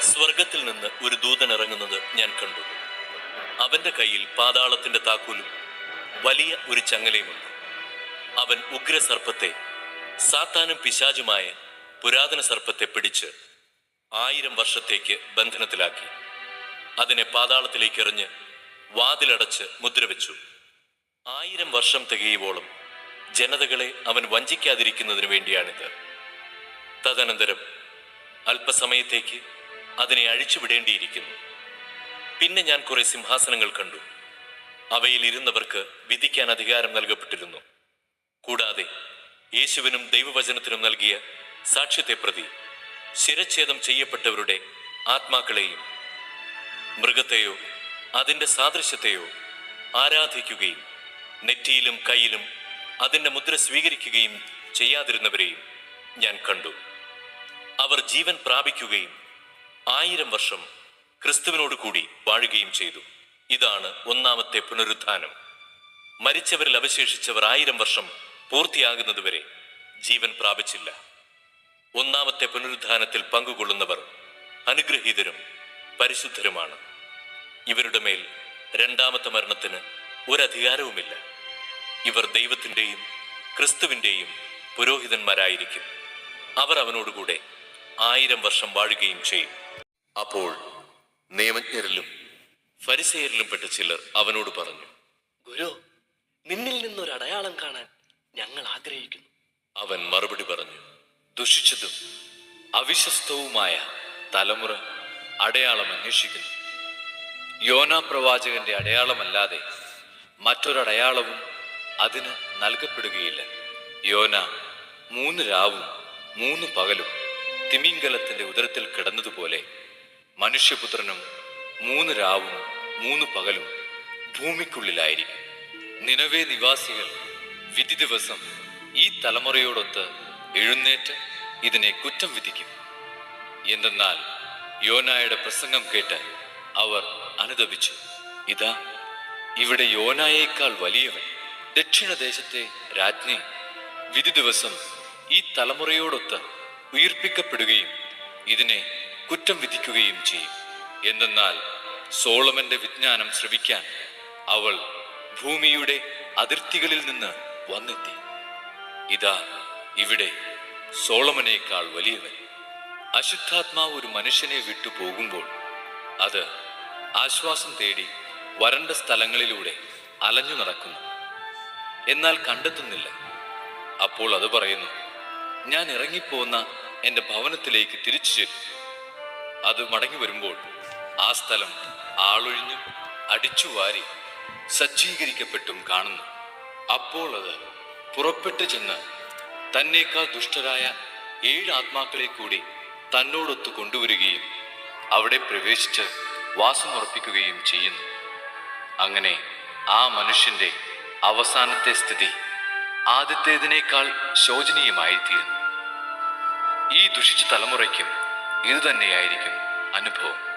സ്വർഗത്തിൽ നിന്ന് ഒരു ദൂതൻ ഇറങ്ങുന്നത് ഞാൻ കണ്ടു. അവന്റെ കയ്യിൽ പാതാളത്തിന്റെ താക്കോലും വലിയ ഒരു ചങ്ങലയുമുണ്ട്. അവൻ ഉഗ്രസർപ്പത്തെ സാത്താനും പിശാചുമായ പുരാതന സർപ്പത്തെ പിടിച്ച് ആയിരം വർഷത്തേക്ക് ബന്ധനത്തിലാക്കി. അതിനെ പാതാളത്തിലേക്ക് എറിഞ്ഞ് വാതിലടച്ച് മുദ്രവെച്ചു ആയിരം വർഷം തികയുവോളം ജനതകളെ അവൻ വഞ്ചിക്കാതിരിക്കുന്നതിനു വേണ്ടിയാണിത്. തദനന്തരം അല്പസമയത്തേക്ക് അതിനെ അഴിച്ചുവിടേണ്ടിയിരിക്കുന്നു. പിന്നെ ഞാൻ കുറെ സിംഹാസനങ്ങൾ കണ്ടു. അവയിൽ ഇരുന്നവർക്ക് വിധിക്കാൻ അധികാരം നൽകപ്പെട്ടിരുന്നു. കൂടാതെ യേശുവിനും ദൈവവചനത്തിനും നൽകിയ സാക്ഷ്യത്തെ പ്രതി ശിരച്ഛേദം ചെയ്യപ്പെട്ടവരുടെ ആത്മാക്കളെയും മൃഗത്തെയോ അതിന്റെ സാദൃശ്യത്തെയോ ആരാധിക്കുകയും നെറ്റിയിലും കയ്യിലും അതിന്റെ മുദ്ര സ്വീകരിക്കുകയും ചെയ്യാതിരുന്നവരെയും ഞാൻ കണ്ടു. അവർ ജീവൻ പ്രാപിക്കുകയും ആയിരം വർഷം ക്രിസ്തുവിനോട് കൂടി വാഴുകയും ചെയ്തു. ഇതാണ് ഒന്നാമത്തെ പുനരുത്ഥാനം. മരിച്ചവരിൽ അവശേഷിച്ചവർ ആയിരം വർഷം പൂർത്തിയാകുന്നതുവരെ ജീവൻ പ്രാപിച്ചില്ല. ഒന്നാമത്തെ പുനരുദ്ധാനത്തിൽ പങ്കുകൊള്ളുന്നവർ അനുഗ്രഹീതരും പരിശുദ്ധരുമാണ്. ഇവരുടെ മേൽ രണ്ടാമത്തെ മരണത്തിന് ഒരധികാരവുമില്ല. ഇവർ ദൈവത്തിന്റെയും ക്രിസ്തുവിന്റെയും പുരോഹിതന്മാരായിരിക്കും. അവർ അവനോടുകൂടെ ആയിരം വർഷം വാഴുകയും ചെയ്യും. അപ്പോൾ നിയമജ്ഞരിലും ഫരിസേരിലും പെട്ട ചിലർ അവനോട് പറഞ്ഞു ഗുരു നിന്നിൽ നിന്നൊരു അടയാളം കാണാൻ ഞങ്ങൾ ആഗ്രഹിക്കുന്നു. അവൻ മറുപടി പറഞ്ഞു ദുഷിച്ചതും അവിശ്വസ്തവുമായ തലമുറ അടയാളം അന്വേഷിക്കുന്നു. യോനാ പ്രവാചകന്റെ അടയാളമല്ലാതെ മറ്റൊരടയാളവും അതിന് നൽകപ്പെടുകയില്ല. യോന മൂന്ന് രാവും മൂന്ന് പകലും തിമിംഗലത്തിന്റെ ഉദരത്തിൽ കിടന്നതുപോലെ മനുഷ്യപുത്രനും മൂന്ന് രാവും മൂന്ന് പകലും ഭൂമിക്കുള്ളിലായിരിക്കും. നിലവേ നിവാസികൾ വിധി ദിവസം ഈ തലമുറയോടൊത്ത് എഴുന്നേറ്റ് ഇതിനെ കുറ്റം വിധിക്കും. എന്തെന്നാൽ യോനായുടെ പ്രസംഗം കേട്ട് അവർ അനുദപിച്ചു. ഇതാ ഇവിടെ യോനായേക്കാൾ വലിയവൻ ദക്ഷിണദേശത്തെ രാജ്ഞി വിധി ദിവസം ഈ തലമുറയോടൊത്ത് ഉയർപ്പിക്കപ്പെടുകയും ഇതിനെ കുറ്റം വിധിക്കുകയും ചെയ്യും. എന്തെന്നാൽ സോളമന്റെ വിജ്ഞാനം ശ്രവിക്കാൻ അവൾ ഭൂമിയുടെ അതിർത്തികളിൽ നിന്ന് വന്നെത്തി. ഇതാ ഇവിടെ സോളമനേക്കാൾ വലിയവൻ. അശുദ്ധാത്മാവ് ഒരു മനുഷ്യനെ വിട്ടു പോകുമ്പോൾ അത് ആശ്വാസം തേടി വരണ്ട സ്ഥലങ്ങളിലൂടെ അലഞ്ഞു നടക്കുന്നു. എന്നാൽ കണ്ടെത്തുന്നില്ല. അപ്പോൾ അത് പറയുന്നു ഞാൻ ഇറങ്ങിപ്പോന്ന എന്റെ ഭവനത്തിലേക്ക് തിരിച്ചു ചെല്ലും. അത് മടങ്ങി വരുമ്പോൾ ആ സ്ഥലം ആളൊഴിഞ്ഞു അടിച്ചുവാരി സജ്ജീകരിക്കപ്പെട്ടും കാണുന്നു. അപ്പോൾ അത് പുറപ്പെട്ടു ചെന്ന് തന്നേക്കാൾ ദുഷ്ടരായ ഏഴ് ആത്മാക്കളെ കൂടി തന്നോടൊത്ത് കൊണ്ടുവരികയും അവിടെ പ്രവേശിച്ച് വാസമുറപ്പിക്കുകയും ചെയ്യുന്നു. അങ്ങനെ ആ മനുഷ്യന്റെ അവസാനത്തെ സ്ഥിതി ആദ്യത്തേതിനേക്കാൾ ശോചനീയമായിത്തീരുന്നു. ഈ ദുഷിച്ച തലമുറയ്ക്കും ഇതുതന്നെയായിരിക്കും അനുഭവം.